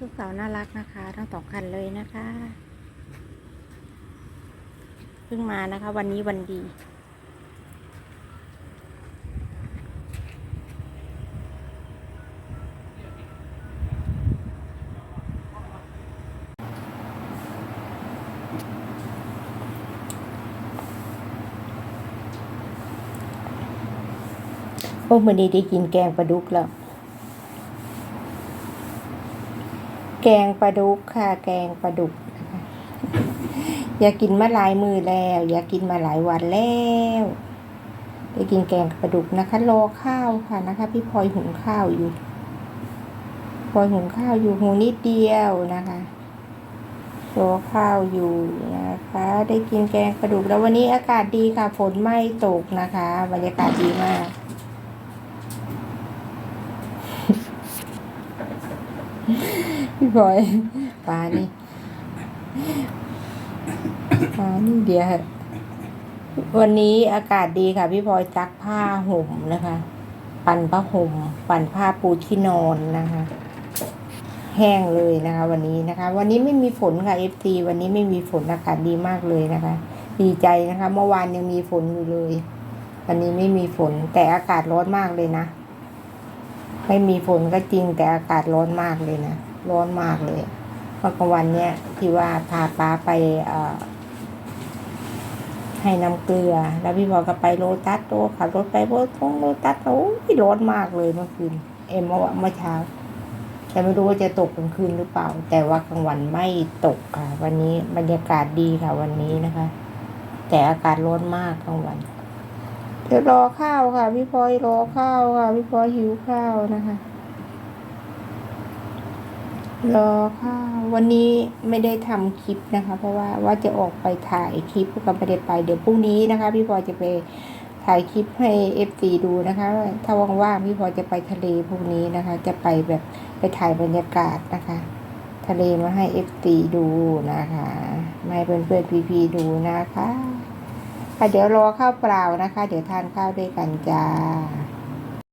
สาวน่ารักนะคะทั้งสองคันเลยนะคะเพิ่งมานะคะ วันนี้วันดีโอ้มื่อนี้ได้กินแกงปลาดุกแล้ว แกงปลาดุกค่ะ แกงปลาดุก อยากกินมาหลายมือแล้ว อยากกินมาหลายวันแล้วได้กินแกงปลาดุกนะคะ รอข้าวค่ะนะคะ พี่พลอยหุงข้าวอยู่พลอยหุงข้าวอยู่หุงนิดเดียวนะคะรอข้าวอยู่นะคะ ได้กินแกงปลาดุกแล้ววันนี้อากาศดีค่ะฝนไม่ตกนะคะ บรรยากาศดีมาก พี่พลอยปลานี่ปลานี่เดียววันนี้อากาศดีค่ะ พี่พลอยซักผ้าห่มนะคะ ปั่นผ้าห่ม ปั่นผ้าปูที่นอนนะคะ แห้งเลยนะคะ วันนี้นะคะ วันนี้ไม่มีฝนค่ะเอฟซีวันนี้ไม่มีฝนอากาศดีมากเลยนะคะ ดีใจนะคะ เมื่อวานยังมีฝนอยู่เลย วันนี้ไม่มีฝนแต่อากาศร้อนมากเลยนะ ไม่มีฝนก็จริงแต่อากาศร้อนมากเลยนะ ร้อนมากเลยเมื่อกลางวันเนี้ยที่ว่าพาป้าไปให้น้ำเกลือ แล้วพี่พอก็ไปโรตัสโตขับรถไปโรทงโรตัสโอ้ยร้อนมากเลยเมื่อคืนเอ็มเมื่อวานเมื่อเช้า แต่ไม่รู้ว่าจะตกกลางคืนหรือเปล่า แต่ว่ากลางวันไม่ตกค่ะ วันนี้บรรยากาศดีค่ะวันนี้นะคะ แต่อากาศร้อนมากกลางวันเดี๋ยวรอข้าวค่ะ พี่พลอยรอข้าวค่ะ พี่พลอยหิวข้าวนะคะ รอข้าววันนี้ไม่ได้ทำคลิปนะคะ เพราะว่าว่าจะออกไปถ่ายคลิปก็ไม่ได้ไป เดี๋ยวพรุ่งนี้นะคะ พี่พอจะไปถ่ายคลิปให้เอฟซีดูนะคะ ถ้าว่างๆพี่พอจะไปทะเลพรุ่งนี้นะคะ จะไปแบบไปถ่ายบรรยากาศนะคะ ทะเลมาให้เอฟซีดูนะคะมาให้เพื่อนๆพี่ๆดูนะคะคะเดี๋ยวรอข้าวเปล่านะคะ เดี๋ยวทานข้าวด้วยกันจ้า